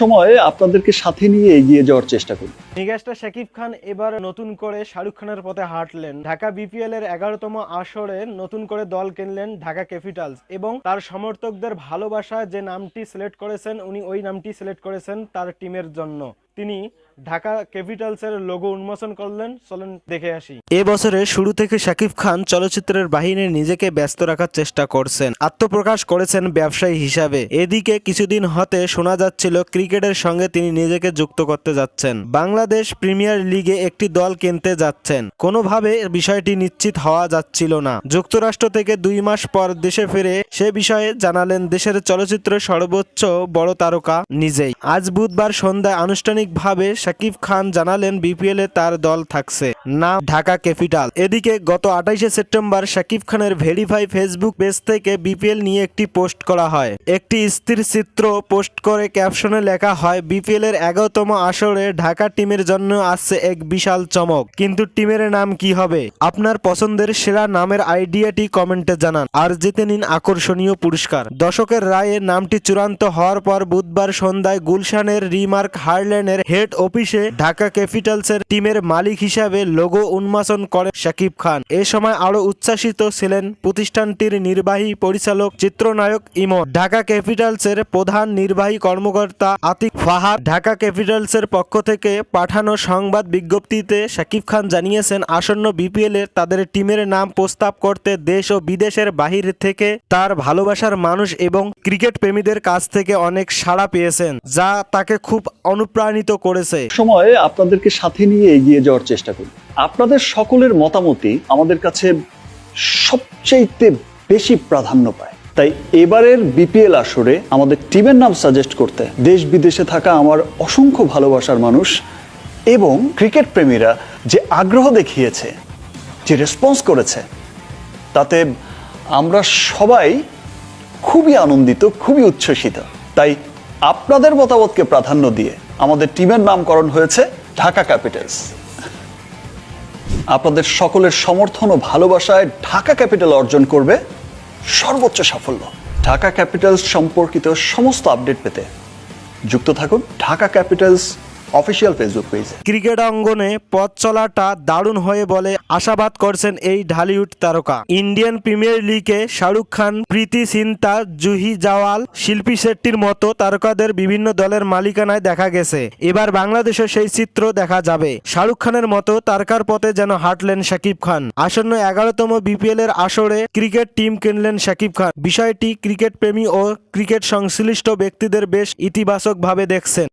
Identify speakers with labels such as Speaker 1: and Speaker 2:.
Speaker 1: সময় আপনাদেরকে সাথে নিয়ে এগিয়ে যাওয়ার চেষ্টা করি।
Speaker 2: মেগাস্টার শাকিব খান এবার নতুন করে শাহরুখ খানের পথে হাঁটলেন। ঢাকা বিপিএল এর এগারোতম আসরে নতুন করে দল কিনলেন ঢাকা ক্যাপিটালস এবং তার সমর্থকদের ভালোবাসা যে নামটি সিলেক্ট করেছেন, উনি ওই নামটি সিলেক্ট করেছেন তার টিমের জন্য। তিনি ঢাকা ক্যাপিটালসের লোগো উন্মোচন করলেন। চলেন দেখে আসি। এ বছরের শুরু থেকে শাকিব খান চলচ্চিত্রের বাহিনী নিজেকে ব্যস্ত রাখার চেষ্টা করছেন, আত্মপ্রকাশ করেছেন ব্যবসায়ী হিসাবে। এদিকে কিছুদিন হতে শোনা যাচ্ছিল ক্রিকেটের সঙ্গে তিনি নিজেকে যুক্ত করতে যাচ্ছেন। বাংলাদেশ প্রিমিয়ার লিগে একটি দল কিনতে যাচ্ছেন। কোনোভাবে বিষয়টি নিশ্চিত হওয়া যাচ্ছিল না। যুক্তরাষ্ট্র থেকে দুই মাস পর দেশে ফিরে সে বিষয়ে জানালেন, দেশের চলচ্চিত্র সর্বোচ্চ বড় তারকা নিজেই। আজ বুধবার সন্ধ্যায় আনুষ্ঠানিকভাবে শাকিব খান জানালেন বিপিএল তার দল থাকছে। নাম ঢাকা ক্যাপিটাল। এদিকে গত আঠাইশে সেপ্টেম্বর শাকিব খানের ভেরিফাই ফেসবুক পেজ থেকে বিপিএল নিয়ে একটি পোস্ট করা হয়। একটি স্থির চিত্র পোস্ট করে ক্যাপশনে লেখা হয় বিপিএল এর এগারোতম আসরে ঢাকা টিমের জন্য আসছে এক বিশাল চমক। কিন্তু টিমের নাম কি হবে? আপনার পছন্দের সেরা নামের আইডিয়াটি কমেন্টে জানান। আর জিতে নিন আকর্ষণীয় পুরস্কার। দশকের রায়ে নামটি চূড়ান্ত হওয়ার পর বুধবার সন্ধ্যায় গুলশানের রিমার্ক হারল্যান্ডের হেড অফিসে ঢাকা ক্যাপিটালসের টিমের মালিক হিসাবে লোগো উন্মোচন করে শাকিব খান। এ সময় আরও উচ্ছ্বাসিত ছিলেন প্রতিষ্ঠানটির নির্বাহী পরিচালক, চিত্রনায়ক ইমন। ঢাকা ক্যাপিটালসের প্রধান নির্বাহী কর্মকর্তা আতিক ফাহাদ ঢাকা ক্যাপিটালসের পক্ষ থেকে পাঠানো সংবাদ বিজ্ঞপ্তিতে শাকিব খান জানিয়েছেন, আসন্ন বিপিএল তাদের টিমের নাম প্রস্তাব করতে দেশ ও বিদেশের বাহির থেকে তার ভালোবাসার মানুষ এবং ক্রিকেট প্রেমীদের কাছ থেকে অনেক সাড়া পেয়েছেন, যা তাকে খুব অনুপ্রাণিত করেছে।
Speaker 1: সময় আপনাদেরকে সাথে নিয়ে এগিয়ে যাওয়ার চেষ্টা করি। আপনাদের সকলের মতামতই আমাদের কাছে সবচাইতে বেশি প্রাধান্য পায়। তাই এবারের বিপিএল আসরে আমাদের টিমের নাম সাজেস্ট করতে দেশ বিদেশে থাকা আমার অসংখ্য ভালোবাসার মানুষ এবং ক্রিকেট প্রেমীরা যে আগ্রহ দেখিয়েছে, যে রেসপন্স করেছে, তাতে আমরা সবাই খুবই আনন্দিত, খুবই উচ্ছ্বসিত। তাই আপনাদের মতামতকে প্রাধান্য দিয়ে আমাদের টিমের নামকরণ হয়েছে ঢাকা ক্যাপিটালস আপনাদের সকলের সমর্থন ও ভালোবাসায় ঢাকা ক্যাপিটাল অর্জন করবে সর্বোচ্চ সাফল্য। ঢাকা ক্যাপিটালস সম্পর্কিত সমস্ত আপডেট পেতে যুক্ত থাকুন ঢাকা ক্যাপিটালস অফিসিয়াল ফেসবুক পেজে।
Speaker 2: ক্রিকেট অঙ্গনে পথ চলাটা দারুণ হয়ে বলে আশাবাদ করছেন এই ঢালিউড তারকা। ইন্ডিয়ান প্রিমিয়ার লিগে শাহরুখ খান, প্রীতি সিন্তা জুহি জাওয়াল, শিল্পী শেট্টির মতো তারকাদের বিভিন্ন দলের মালিকানায় দেখা গেছে। এবার বাংলাদেশে সেই চিত্র দেখা যাবে। শাহরুখ খানের মতো তারকার পথে যেন হাঁটলেন শাকিব খান। আসন্ন এগারোতম বিপিএল এর আসরে ক্রিকেট টিম কিনলেন শাকিব খান। বিষয়টি ক্রিকেট প্রেমী ও ক্রিকেট সংশ্লিষ্ট ব্যক্তিদের বেশ ইতিবাচকভাবে দেখছেন।